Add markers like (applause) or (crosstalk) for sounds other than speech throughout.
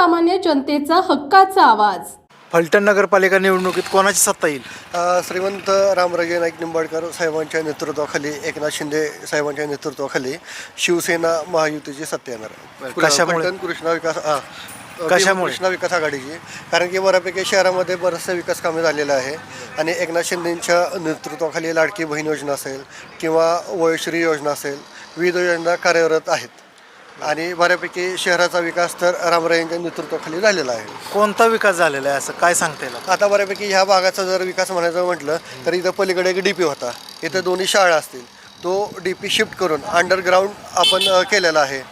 सर्वसामान्य जनतेचा हक्काचा आवाज फलटण नगरपालिका निवडणुकीत कोणाची सत्ता येईल अ, श्रीमंत रामराजे नाईक निंबाळकर साहेबांच्या नेतृत्वाखाली एकनाथ शिंदे साहेबांच्या नेतृत्वाखाली शिवसेना महायुतीची सत्ता येणार आहे. बरं, कशामुळे? फलटण कृष्णा विकास हा. कशामुळे? कृष्णा विकास आघाडीची कारण की बऱ्यापैकी शहरामध्ये बरंचसं विकास कामे झालेलं आहे आणि एकनाथ शिंदेंच्या नेतृत्वाखाली लाडकी बहीण योजना असेल किंवा वयश्री योजना असेल विविध योजना कार्यरत आहेत आणि बऱ्यापैकी शहराचा विकास तर रामराजेंच्या नेतृत्वाखाली झालेला आहे. कोणता विकास झालेला आहे असं काय सांगता येईल? आता बऱ्यापैकी ह्या भागाचा जर विकास म्हणायचं म्हटलं तर इथं पलीकडे एक डी पी होता. इथं दोन्ही शाळा असतील. तो डी पी शिफ्ट करून अंडरग्राऊंड आपण अ, केलेला आहे.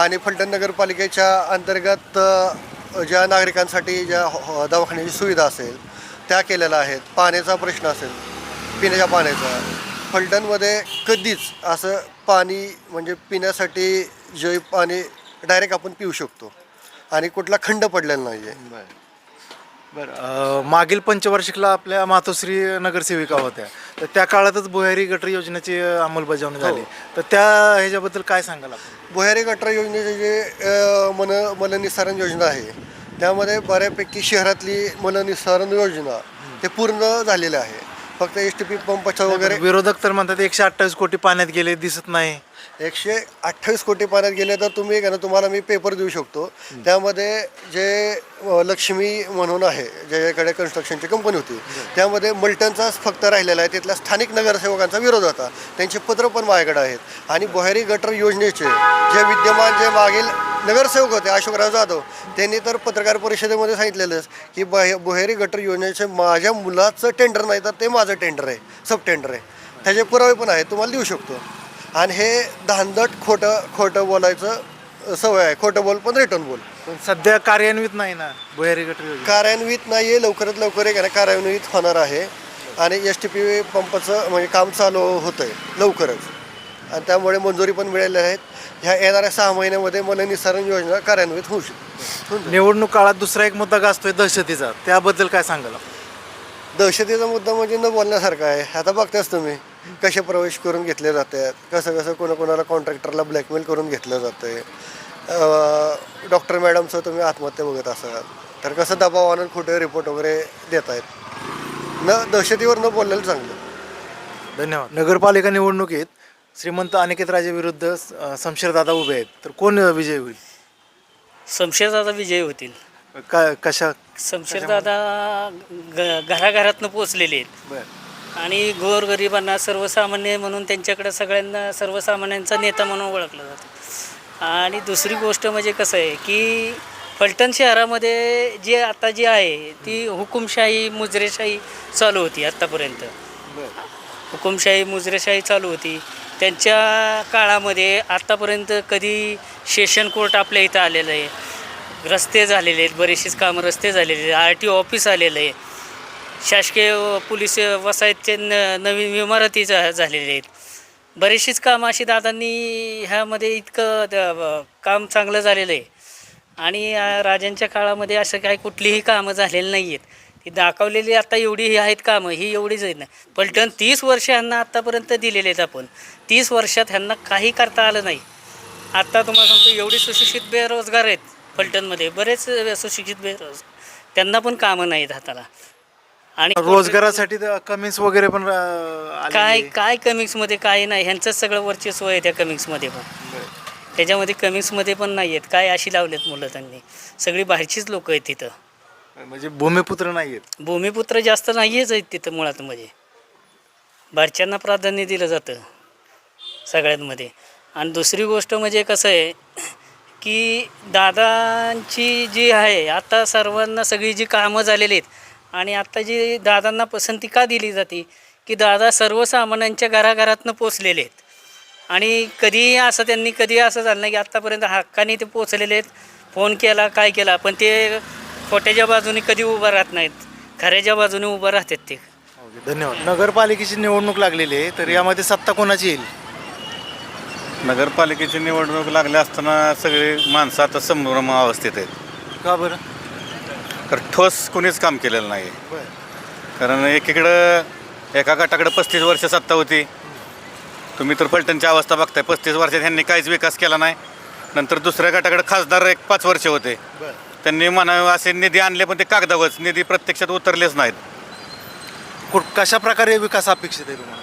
आणि फलटण नगरपालिकेच्या अंतर्गत अ, ज्या नागरिकांसाठी ज्या हॉ- हॉ- दवाखान्याची सुविधा असेल त्या केलेल्या आहेत. पाण्याचा प्रश्न असेल पिण्याच्या पाण्याचा. फलटणमध्ये कधीच असं पाणी म्हणजे पिण्यासाठी जे पाणी डायरेक्ट आपण पिऊ शकतो. आणि कुठला खंड पडलेला नाही आहे बरं अं, मागील पंचवार्षिकला आपल्या मातोश्री नगरसेविका होत्या. तर त्या काळातच भुयारी गटर योजनेची अं, अंमलबजावणी झाली. तर त्या ह्याच्याबद्दल काय सांगाल आपण? भुयारी गटर योजनेचे जे अ, मन मलनिस्सारण योजना आहे त्यामध्ये बऱ्यापैकी शहरातली मलनिस्सारण योजना ते पूर्ण झालेले आहे. फक्त एस टी पी पंपाचं वगैरे विरोधक तर म्हणतात एकशे अठ्ठावीस कोटी पाण्यात गेले दिसत नाही. एकशे अठ्ठावीस कोटी पाण्यात गेले तर तुम्ही ना तुम्हाला मी पेपर देऊ शकतो. त्यामध्ये जे लक्ष्मी म्हणून आहे ज्याच्याकडे कन्स्ट्रक्शनची कंपनी होती त्यामध्ये मल्टनचाच फक्त राहिलेला आहे तिथल्या स्थानिक नगरसेवकांचा विरोध होता. त्यांचे पत्र पण माझ्याकडे आहेत. आणि बोहेरी गटर योजनेचे जे विद्यमान जे मागील नगरसेवक होते अशोकराव जाधव त्यांनी तर पत्रकार परिषदेमध्ये सांगितलेलंच की बहे बोहेरी गटर योजनेचे माझ्या मुलाचं टेंडर नाही तर ते माझं टेंडर आहे सब टेंडर आहे. त्याचे पुरावे पण आहेत तुम्हाला देऊ शकतो. आणि हे धांदट खोटं खोटं बोलायचं सवय आहे. खोटं बोल पण रिटर्न बोल. पण सध्या कार्यान्वित नाही ना भुयारी योजना? कार्यान्वित नाही आहे लवकरात लवकर एक आहे ना कार्यान्वित होणार आहे. आणि एस टी पी पंपाचं म्हणजे काम चालू होतं आहे लवकरच. आणि त्यामुळे मंजुरी पण मिळाल्या आहेत. ह्या येणाऱ्या सहा महिन्यामध्ये मला निस्सारण योजना कार्यान्वित होऊ शकते निवडणूक काळात दुसरा एक मुद्दा गाजतोय दहशतीचा. त्याबद्दल काय सांगाल आपण? दहशतीचा मुद्दा म्हणजे न बोलण्यासारखा आहे. आता बघताच तुम्ही. कसे प्रवेश करून घेतले जातात कसं कसं कोणाकोणाला कॉन्ट्रॅक्टरला ब्लॅकमेल करून घेतलं जातं डॉक्टर मॅडमचं तुम्ही आत्महत्या बघत असाल तर कसं दबाव आणून खोटे रिपोर्ट वगैरे देत आहेत न दहशतीवर न बोललेलं चांगलं. धन्यवाद. नगरपालिका निवडणुकीत श्रीमंत अनिकेत राजे विरुद्ध शमशेरदादा उभे आहेत. तर कोण विजय होईल? शमशेरदादा विजय होतील. काय कशा? शमशेरदादा घराघरातनं पोचलेले आहेत. बर. आणि गोरगरिबांना सर्वसामान्य म्हणून त्यांच्याकडे सगळ्यांना सर्वसामान्यांचा नेता म्हणून ओळखलं जातं. आणि दुसरी गोष्ट म्हणजे कसं आहे की फलटण शहरामध्ये जे आता जी आहे ती हुकुमशाही मुजरेशाही चालू होती आत्तापर्यंत हुकुमशाही मुजरेशाही चालू होती. त्यांच्या काळामध्ये आत्तापर्यंत कधी सेशन कोर्ट आपल्या इथं आलेलं आहे. रस्ते झालेले आहेत बरेचसेच कामं रस्ते झालेले आहेत आर टी ऑफिस आलेलं आहे. शासकीय पोलीस वसाहतचे न नवीन इमारती झा झालेल्या आहेत. बरीचशीच कामं अशी दादांनी ह्यामध्ये इतकं द- काम चांगलं झालेलं आहे. आणि राजांच्या काळामध्ये असं काही कुठलीही कामं झालेली नाही आहेत ती दाखवलेली आता एवढी ही आहेत कामं ही एवढीच आहेत ना. पलटण तीस वर्ष ह्यांना आत्तापर्यंत दिलेले आहेत आपण. तीस वर्षात ह्यांना काही करता आलं नाही. आत्ता तुम्हाला सांगतो एवढी सुशिक्षित बेरोजगार आहेत फलटणमध्ये बरेच सुशिक्षित बेरोजगार. त्यांना पण कामं नाहीत हाताला. आणि रोजगारासाठी कमीच वगैरे पण काय. काय कमिक्समध्ये काय नाही ह्यांचंच सगळं वर्चस्व आहे त्या कमिक्समध्ये पण. त्याच्यामध्ये कमिक्समध्ये पण नाही आहेत. काय अशी लावलेत मुलं त्यांनी. सगळी बाहेरचीच लोक आहेत तिथं. म्हणजे भूमिपुत्र नाही आहेत. भूमिपुत्र जास्त नाहीच आहेत तिथं मुळात म्हणजे. बाहेरच्यांना प्राधान्य दिलं जातं सगळ्यांमध्ये. आणि दुसरी गोष्ट म्हणजे कसं आहे की दादांची जी आहे आता सर्वांना सगळी जी कामं झालेली आहेत आणि आत्ता जी दादांना पसंती का दिली जाते की दादा सर्वसामान्यांच्या घराघरातनं पोचलेले आहेत. आणि कधीही असं त्यांनी कधी असं झालं नाही की आत्तापर्यंत हक्काने ते पोचलेले आहेत. फोन केला काय केला पण ते खोट्याच्या बाजूने कधी उभं राहत नाहीत. खऱ्याच्या बाजूने उभं राहतात ते. धन्यवाद. नगरपालिकेची निवडणूक लागलेली आहे तर यामध्ये सत्ता कोणाची येईल? नगरपालिकेची निवडणूक लागल्या असताना सगळे माणसं आता संभ्रम अवस्थेत आहेत. का बरं? कारण ठोस कोणीच काम केलेलं नाही कारण एकीकडं एका गटाकडे पस्तीस वर्ष सत्ता होती. तुम्ही तर पलटणची अवस्था बघताय पस्तीस वर्षात ह्यांनी काहीच विकास केला नाही. नंतर दुसऱ्या गटाकडे खासदार एक पाच वर्ष होते. त्यांनी म्हणावं असे निधी आणले पण ते कागदावरच निधी प्रत्यक्षात उतरलेच नाहीत. कुठ कशा प्रकारे विकास अपेक्षित आहे तुम्हाला?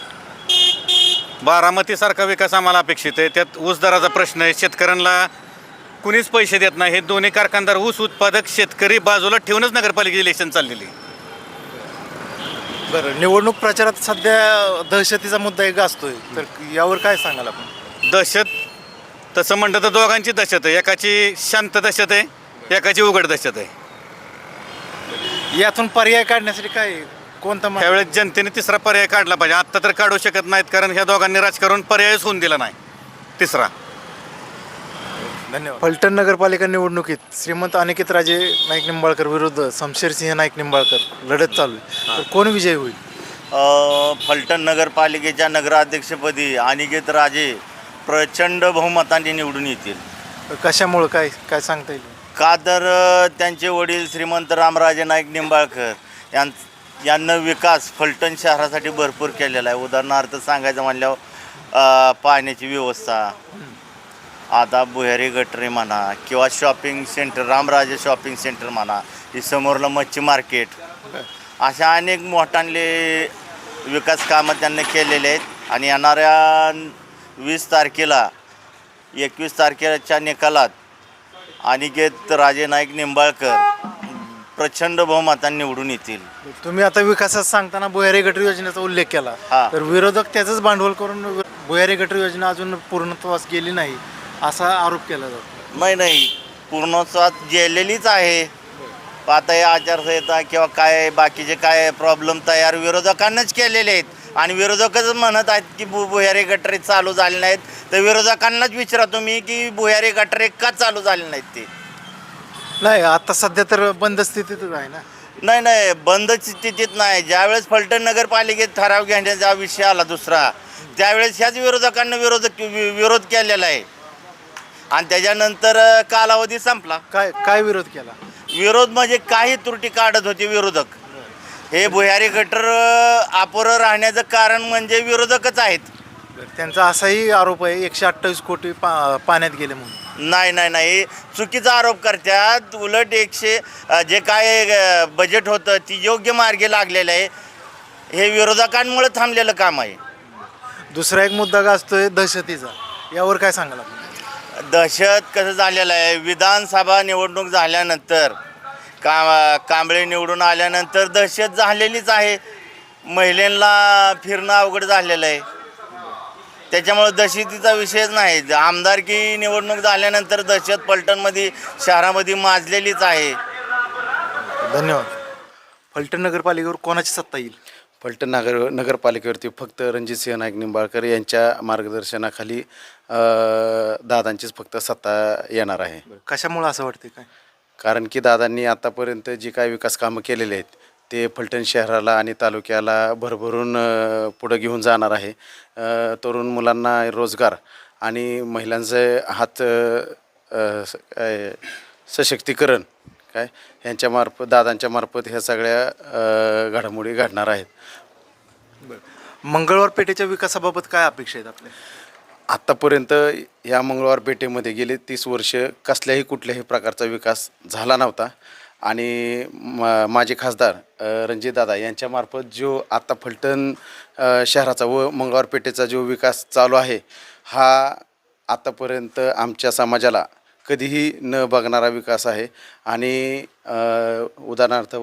बारामतीसारखा विकास आम्हाला अपेक्षित आहे. त्यात ऊस दराचा प्रश्न आहे. शेतकऱ्यांना कुणीच पैसे देत नाही. हे दोन्ही कारखानदार ऊस उत्पादक शेतकरी बाजूला ठेवूनच नगरपालिका इलेक्शन चाललेली बरं निवडणूक प्रचारात सध्या दहशतीचा मुद्दा एक गाजतोय तर यावर काय सांगाल आपण? दहशत तसं म्हणतं तर दोघांची दहशत आहे. एकाची शांत दहशत आहे एकाची उघड दहशत आहे. यातून पर्याय काढण्यासाठी काय? कोणता? त्यावेळेस जनतेने तिसरा पर्याय काढला पाहिजे. आत्ता तर काढू शकत नाहीत कारण ह्या दोघांनी राजकारण पर्यायच होऊन दिला नाही. तिसरा. धन्यवाद. फलटण नगरपालिका निवडणुकीत श्रीमंत अनिकेत राजे नाईक निंबाळकर विरुद्ध शमशेरसिंह नाईक निंबाळकर लढत चालू आहे. तर कोण विजयी होईल? अ, फलटण नगरपालिकेच्या नगराध्यक्षपदी अनिकेत राजे प्रचंड बहुमतांनी निवडून येतील. कशामुळं? काय काय सांगता येईल? का तर अ, त्यांचे वडील श्रीमंत रामराजे नाईक निंबाळकर यां यांना विकास फलटण शहरासाठी भरपूर केलेला आहे. उदाहरणार्थ सांगायचं म्हणल्यावर अ, पाण्याची व्यवस्था आता बुहारी गटरी म्हणा किंवा shopping centre Ramraje shopping centre म्हणा ही समोरलं मच्छी मार्केट अशा अनेक मोठांले विकास कामं त्यांनी केलेले आहेत. आणि येणाऱ्या वीस तारखेला एकवीस तारखेच्या निकालात अनिकेत राजे नाईक निंबाळकर प्रचंड बहुमतांनी निवडून येतील. तुम्ही आता विकासात सांगताना भुयारी गटर योजनेचा उल्लेख केला. हा. तर विरोधक त्याचंच भांडवल करून भुयारी गटर योजना अजून पूर्णत्वास गेली नाही. असा आरोप केला जातो. नाही नाही. पूर्णत्वात गेलेलीच आहे. आता हे आचारसंहिता किंवा काय बाकीचे काय प्रॉब्लेम तयार विरोधकांनाच केलेले आहेत. आणि विरोधकच म्हणत आहेत की भु भुयारी गटरे चालू झाले नाहीत. तर विरोधकांनाच विचारा तुम्ही की भुयारी गटरे का चालू झाले नाहीत ते? नाही आता सध्या तर बंद स्थितीतच आहे ना. नाही नाही. बंद स्थितीत नाही. ज्यावेळेस फलटण नगरपालिकेत ठराव घेण्याचा विषय आला दुसरा त्यावेळेस ह्याच विरोधकांना विरोध विरोध केलेला आहे. आणि त्याच्यानंतर कालावधी संपला. काय काय विरोध केला? विरोध म्हणजे काही त्रुटी काढत होते विरोधक. हे भुयारी गटर अपुरं राहण्याचं कारण म्हणजे विरोधकच आहेत. त्यांचा असाही आरोप आहे एकशे अठ्ठावीस कोटी पा पाण्यात गेले म्हणून. नाही नाही नाही. चुकीचा आरोप करतात. उलट एकशे जे काय बजेट होतं ती योग्य मार्गे लागलेलं आहे. हे विरोधकांमुळे थांबलेलं काम आहे. दुसरा एक मुद्दा गाजतोय दहशतीचा. यावर काय सांगाल आपण? दहशत कसं झालेलं आहे? विधानसभा निवडणूक झाल्यानंतर का कांबळे निवडून आल्यानंतर दहशत झालेलीच आहे. महिलांना फिरणं अवघड झालेलं आहे. त्याच्यामुळे दहशतीचा विषयच नाही. आमदारकी निवडणूक झाल्यानंतर दहशत पलटणमध्ये शहरामध्ये माजलेलीच आहे. धन्यवाद. फलटण नगरपालिकेवर कोणाची सत्ता येईल? फलटण नगर नगरपालिकेवरती फक्त रणजितसिंह नाईक निंबाळकर यांच्या मार्गदर्शनाखाली दादांचीच फक्त सत्ता येणार आहे. कशामुळे असं वाटते काय? कारण की दादांनी आतापर्यंत जी काय विकास कामं केलेली आहेत ते फलटण शहराला आणि तालुक्याला भरभरून पुढं घेऊन जाणार आहे. तरुण मुलांना रोजगार आणि महिलांचे हात सशक्तीकरण काय यांच्या मार्फत दादांच्या मार्फत ह्या सगळ्या घडामोडी घडणार आहेत. मंगळवार पेठेच्या विकासाबाबत काय अपेक्षा आहेत आपल्या? आत्तापर्यंत या मंगळवार पेठेमध्ये गेले तीस वर्ष कसल्याही कुठल्याही प्रकारचा विकास झाला नव्हता. आणि मा माजी खासदार रणजितदादा यांच्यामार्फत जो आत्ता फलटण शहराचा व मंगळवार पेठेचा जो विकास चालू आहे हा आत्तापर्यंत आमच्या समाजाला कधीही न बघणारा विकास आहे. आणि उदाहरणार्थ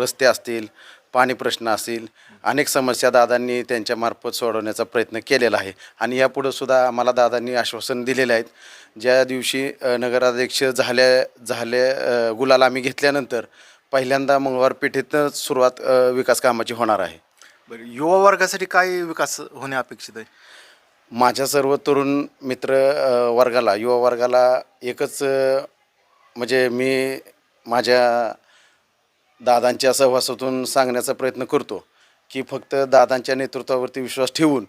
रस्ते असतील पाणी प्रश्न असतील अनेक समस्या दादांनी त्यांच्यामार्फत सोडवण्याचा प्रयत्न केलेला आहे. आणि यापुढं सुद्धा आम्हाला दादांनी आश्वासन दिलेले आहेत. ज्या दिवशी नगराध्यक्ष झाल्या झाल्या गुलाल आम्ही घेतल्यानंतर पहिल्यांदा मंगळवार पेठेतच सुरुवात विकास कामाची होणार आहे. बरं युवा वर्गासाठी काय विकास होणे अपेक्षित आहे? माझ्या सर्व तरुण मित्र वर्गाला युवा वर्गाला एकच म्हणजे मी माझ्या दादांच्या सहवासातून सांगण्याचा प्रयत्न करतो की फक्त दादांच्या नेतृत्वावरती विश्वास ठेवून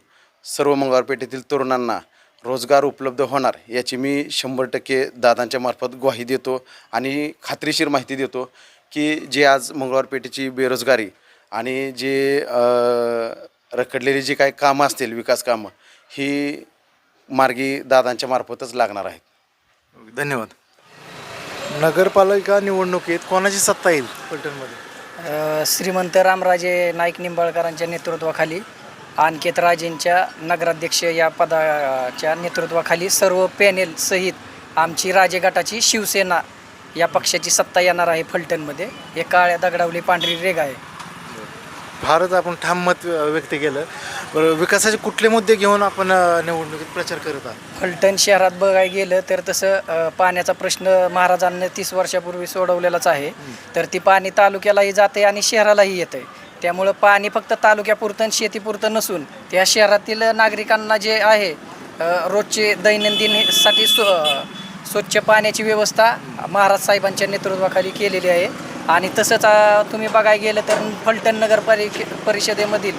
सर्व मंगळवारपेठेतील तरुणांना रोजगार उपलब्ध होणार याची मी शंभर टक्के दादांच्या मार्फत ग्वाही देतो आणि खात्रीशीर माहिती देतो की जे आज मंगळवारपेठेची बेरोजगारी आणि जे रखडलेली जी काही कामं असतील विकास कामं ही मार्गी दादांच्या मार्फतच लागणार आहेत. धन्यवाद. नगरपालिका निवडणुकीत कोणाची सत्ता येईल फलटणमध्ये अ, श्रीमंत रामराजे नाईक निंबाळकरांच्या नेतृत्वाखाली अनिकेत राजेंच्या नगराध्यक्ष या पदाच्या नेतृत्वाखाली सर्व पॅनेल सहित आमची राजे गटाची शिवसेना या पक्षाची सत्ता येणार आहे फलटणमध्ये हे काळ्या दगडावली पांढरी रेग आहे. फारच आपण ठाम मत व्यक्त केलं. बरं विकासाचे कुठले मुद्दे घेऊन आपण निवडणुकीत प्रचार करत आहात? फलटण शहरात बघायला गेलं तर तसं अ, पाण्याचा प्रश्न महाराजांनी तीस वर्षापूर्वी सोडवलेलाच आहे. तर ती पाणी तालुक्यालाही जाते आणि शहरालाही येते. त्यामुळं पाणी फक्त तालुक्यापुरतं आणि शेतीपुरतं नसून त्या शहरातील नागरिकांना जे आहे अ, रोजचे दैनंदिनसाठी स्व स्वच्छ पाण्याची व्यवस्था महाराज साहेबांच्या नेतृत्वाखाली केलेली आहे. आणि तसंच तुम्ही बघायला गेलं तर फलटण नगर परि परिषदेमधील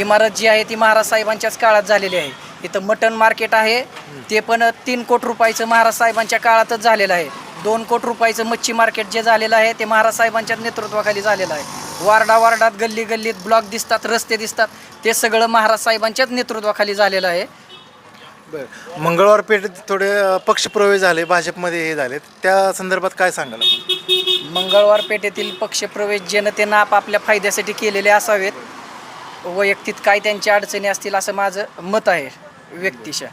इमारत जी आहे ती महाराज साहेबांच्याच काळात झालेली आहे. इथं मटण मार्केट आहे. ते पण तीन कोटी रुपयाचं महाराज साहेबांच्या काळातच झालेलं आहे. दोन कोटी रुपयाचं मच्छी मार्केट जे झालेलं आहे ते महाराज साहेबांच्या नेतृत्वाखाली झालेलं आहे. वार्डा वार्डात गल्ली गल्लीत ब्लॉक दिसतात रस्ते दिसतात. ते सगळं महाराज साहेबांच्याच नेतृत्वाखाली झालेलं आहे. बरं. मंगळवार पेठेत थोडे पक्षप्रवेश झाले भाजपमध्ये हे झाले. त्या संदर्भात काय सांगाल आपण? मंगळवार पेठेतील पक्षप्रवेश जनतेनं आपापल्या फायद्यासाठी केलेले असावेत. वैयक्तिक काय त्यांच्या अडचणी असतील असं माझं मत आहे व्यक्तिशः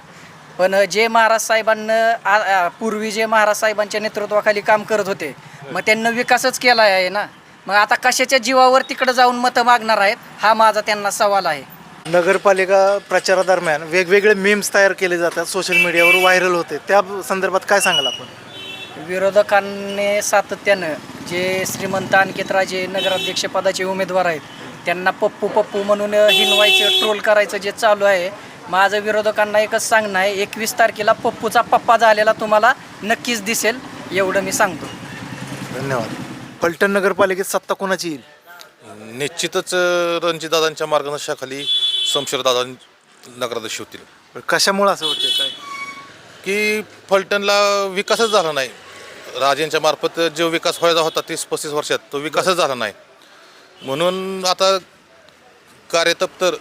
पण जे महाराज साहेबांना पूर्वी जे महाराज साहेबांच्या नेतृत्वाखाली काम करत होते मग त्यांना विकासच केला आहे ना. मग आता कशाच्या जीवावर तिकडं जाऊन मतं मागणार आहेत हा माझा त्यांना सवाल आहे. नगरपालिका प्रचारादरम्यान वेगवेगळे मीम्स तयार केले जातात सोशल मीडियावर व्हायरल होते. त्या संदर्भात काय सांगाल आपण? विरोधकांनी सातत्यानं जे श्रीमंत अनिकेतराजे नगराध्यक्षपदाचे उमेदवार आहेत त्यांना पप्पू पप्पू म्हणून हिनवायचं ट्रोल करायचं जे चालू आहे माझं विरोधकांना एकच सांगणं आहे एकवीस तारखेला पप्पूचा पप्पा झालेला तुम्हाला नक्कीच दिसेल एवढं मी सांगतो. धन्यवाद. फलटण नगरपालिकेत सत्ता कोणाची येईल? निश्चितच रणजितदादांच्या मार्गदर्शनाखाली शमशेरदादा नगराध्यक्ष होतील. कशामुळं असं वाटतं काय? की फलटणला विकासच झाला नाही. राजेंच्या मार्फत जो विकास व्हायचा होता तीस पस्तीस वर्षात तो विकासच झाला नाही. म्हणून आता कार्यतप्तर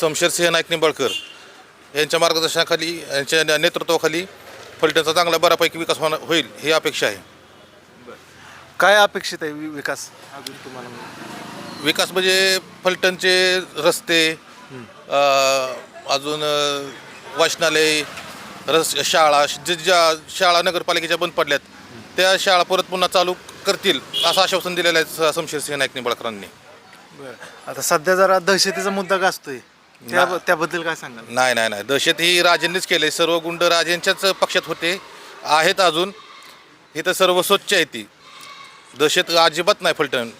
शमशेरसिंह नाईक निंबाळकर यांच्या मार्गदर्शनाखाली यांच्या नेतृत्वाखाली फलटणचा चांगला बऱ्यापैकी विकास होणार होईल ही अपेक्षा आहे. काय अपेक्षित आहे वि- विकास? अजून तुम्हाला विकास म्हणजे फलटणचे रस्ते अ, अजून अ, वाचनालय रस शाळा जे ज्या शाळा नगरपालिकेच्या बंद पडल्यात त्या शाळा परत पुन्हा चालू करतील असं आश्वासन दिलेलं आहे स- शमशेरसिंह नाईक निंबाळकरांनी. आता सध्या जरा दहशतीचा मुद्दा गाजतोय त्या त्याबद्दल काय सांगाल? नाही नाही नाही. दहशत ही राजेंनीच केले सर्व गुंड राजेंच्याच पक्षात होते आहेत अजून. इथं सर्व स्वच्छ आहे ती. दहशत अजिबात नाही फलटण.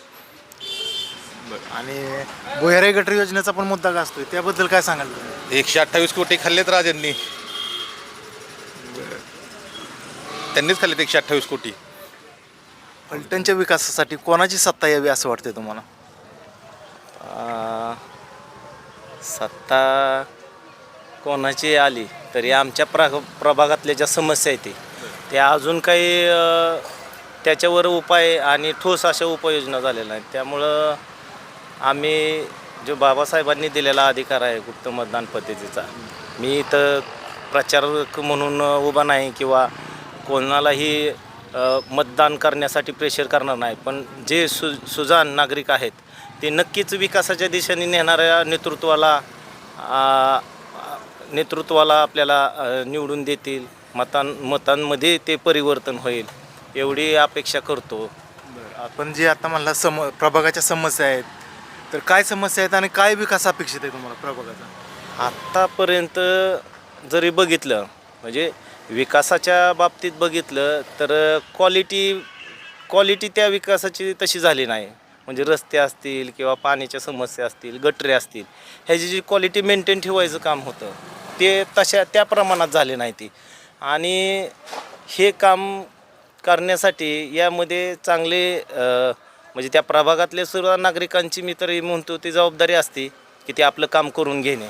आणि भुयारे गटर योजनेचा पण मुद्दा गाजतोय त्याबद्दल काय सांगाल? एकशे अठ्ठावीस कोटी खाल्लेत राजांनी. त्यांनीच खाल्लेत एकशे अठ्ठावीस कोटी. फलटणच्या विकासासाठी कोणाची सत्ता यावी असं वाटतंय तुम्हाला? आ, सत्ता कोणाची आली तरी आमच्या प्र प्रभागातल्या ज्या समस्या आहेत ते- त्या अजून काही अ, त्याच्यावर उपाय आणि ठोस अशा उपाययोजना झालेल्या नाहीत. त्यामुळं आम्ही जो बाबासाहेबांनी दिलेला अधिकार आहे गुप्त मतदान पद्धतीचा मी इथं प्रचारक म्हणून उभा नाही किंवा कोणालाही मतदान करण्यासाठी प्रेशर करणार नाही. पण जे सु सुजान नागरिक आहेत ते नक्कीच विकासाच्या दिशेने नेणाऱ्या नेतृत्वाला नेतृत्वाला आपल्याला निवडून देतील. मतां मतांमध्ये ते परिवर्तन होईल एवढी अपेक्षा करतो. आपण जे आता म्हणला सम प्रभागाच्या समस्या आहेत तर काय समस्या आहेत आणि काय विकास अपेक्षित आहे तुम्हाला प्रभागाचा? आत्तापर्यंत जरी बघितलं म्हणजे विकासाच्या बाबतीत बघितलं तर क्वालिटी क्वालिटी त्या विकासाची तशी झाली नाही. म्हणजे रस्ते असतील किंवा पाण्याच्या समस्या असतील गटरे असतील ह्याची जी क्वालिटी मेंटेन ठेवायचं काम होतं ते तशा त्या प्रमाणात झाले नाही ती. आणि हे काम करण्यासाठी यामध्ये चांगले म्हणजे त्या प्रभागातल्या सर्व नागरिकांची मी तरी म्हणतो ती जबाबदारी असते की ते आपलं काम करून घेणे.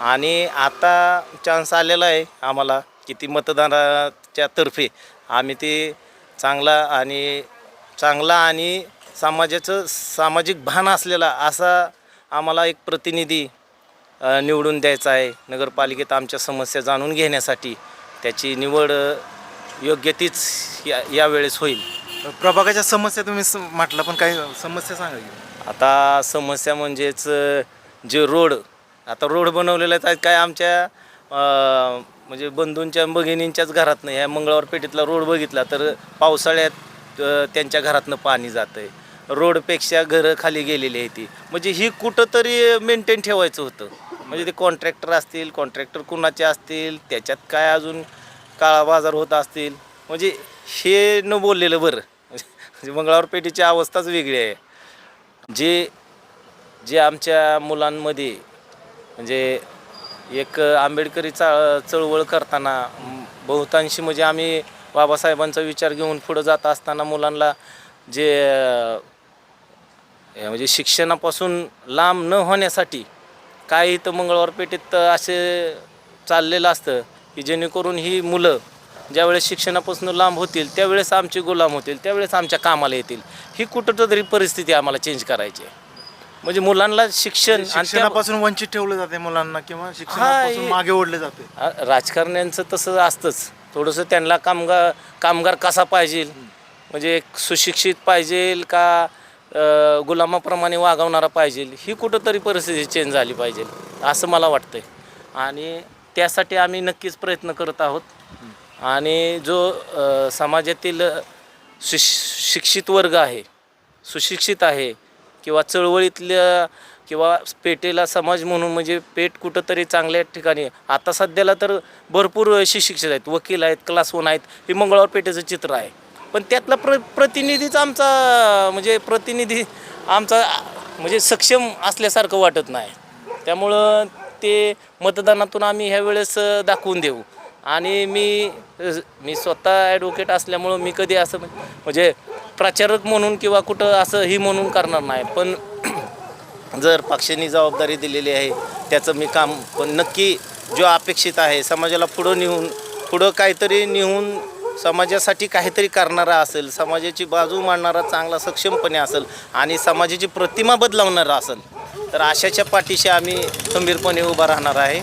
आणि आता चान्स आलेला आहे आम्हाला की ती मतदानाच्या तर्फे आम्ही ते चांगला आणि चांगला आणि समाजाचं सामाजिक भान असलेला असा आम्हाला एक प्रतिनिधी निवडून द्यायचा आहे नगरपालिकेत आमच्या समस्या जाणून घेण्यासाठी त्याची निवड योग्य तीच या यावेळेस होईल प्रभागाच्या समस्या तुम्ही म्हटलं पण काही समस्या सांगा. आता समस्या म्हणजेच जे रोड आता रोड बनवलेले आहेत काय आमच्या म्हणजे बंधूंच्या भगिनींच्याच घरातनं ह्या मंगळवार पेठेतला रोड बघितला तर पावसाळ्यात त्यांच्या घरातनं पाणी जातं आहे रोडपेक्षा घरं खाली गेलेली आहे ती. म्हणजे ही कुठंतरी मेंटेन ठेवायचं होतं. म्हणजे ते कॉन्ट्रॅक्टर असतील कॉन्ट्रॅक्टर कुणाचे असतील त्याच्यात काय अजून काळा बाजार होत असतील? म्हणजे हे न बोललेलं बरं. म्हणजे मंगळवार पेठेची अवस्थाच वेगळी आहे. जे जे आमच्या मुलांमध्ये म्हणजे एक आंबेडकरी चा चळवळ करताना बहुतांशी म्हणजे आम्ही बाबासाहेबांचा विचार घेऊन पुढं जात असताना मुलांना जे म्हणजे शिक्षणापासून लांब न होण्यासाठी काही तर मंगळवार पेठेत असे चाललेलं असतं की जेणेकरून ही मुलं ज्यावेळेस शिक्षणापासून लांब होतील त्यावेळेस आमचे गुलाम होतील त्यावेळेस आमच्या कामाला येतील. ही कुठंतरी परिस्थिती आम्हाला चेंज करायची आहे. म्हणजे मुलांना शिक्षण आणि त्या- शिक्षणापासून वंचित ठेवलं जाते मुलांना किंवा शिक्षणापासून हे- मागे ओढले जाते. आ- राजकारण्यांचं तसं असतंच. थोडंसं त्यांना कामगार कामगार कसा पाहिजे? म्हणजे एक सुशिक्षित पाहिजे का अ, गुलामाप्रमाणे वागवणारा पाहिजे? ही कुठंतरी परिस्थिती चेंज झाली पाहिजे असं मला वाटतंय. आणि त्यासाठी आम्ही नक्कीच प्रयत्न करत आहोत. आणि जो अ, समाजातील शिश शिक्षित वर्ग आहे सुशिक्षित आहे किंवा चळवळीतल्या किंवा पेटेला समाज म्हणून म्हणजे पेट कुठंतरी चांगल्या ठिकाणी आता सध्याला तर भरपूर शिक्षित आहेत वकील आहेत क्लास वन आहेत हे मंगळवार पेठेचं चित्र आहे. पण त्यातला प्र प्रतिनिधीच आमचा म्हणजे प्रतिनिधी आमचा म्हणजे सक्षम असल्यासारखं वाटत नाही. त्यामुळं ते मतदानातून आम्ही ह्या वेळेस दाखवून देऊ. आणि मी मी स्वतः ॲडव्होकेट असल्यामुळं मी कधी असं म्हणजे प्रचारक म्हणून किंवा कुठं असं ही म्हणून करणार नाही. पण (clears throat) जर पक्षाने जबाबदारी दिलेली आहे त्याचं मी काम पण नक्की जो अपेक्षित आहे समाजाला पुढं नेऊन पुढं काहीतरी नेऊन समाजासाठी काहीतरी करणारा असेल समाजाची बाजू मांडणारा चांगला सक्षमपणे असेल आणि समाजाची प्रतिमा बदलावणारा असेल तर अशाच्या पाठीशी आम्ही खंबीरपणे उभा राहणार आहे.